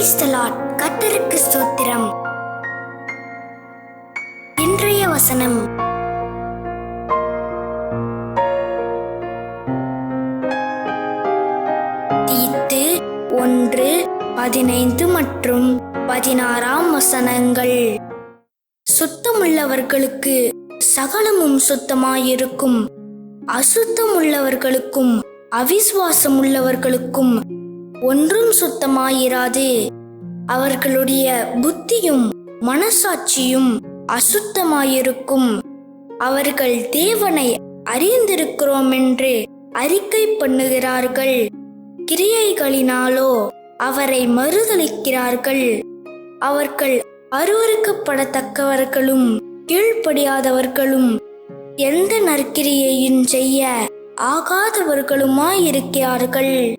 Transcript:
Praise the Lord கர்த்தருக்கு ஸ்தோத்திரம். இன்றைய வசனம். தீத்து ஒன்று பதினைந்து மற்றும் பதினாறாம் வசனங்கள். சுத்தமுள்ளவர்களுக்கு சகலமும் சுத்தமாயிருக்கும். அசுத்தம் உள்ளவர்களுக்கும் அவிசுவாசம் உள்ளவர்களுக்கும் ஒன்றும் சுத்தமாயிராது. அவர்களுடைய புத்தியும் மனசாட்சியும் அசுத்தமாயிருக்கும். அவர்கள் தேவனை அறிந்திருக்கிறோம் என்று அறிக்கை பண்ணுகிறார்கள். கிரியைகளினாலோ அவரை மறுதலிக்கிறார்கள். அவர்கள் அருவறுக்கப்படத்தக்கவர்களும் கீழ்ப்படியாதவர்களும் எந்த நற்கிரியையும் செய்ய ஆகாதவர்களுமாயிருக்கிறார்கள்.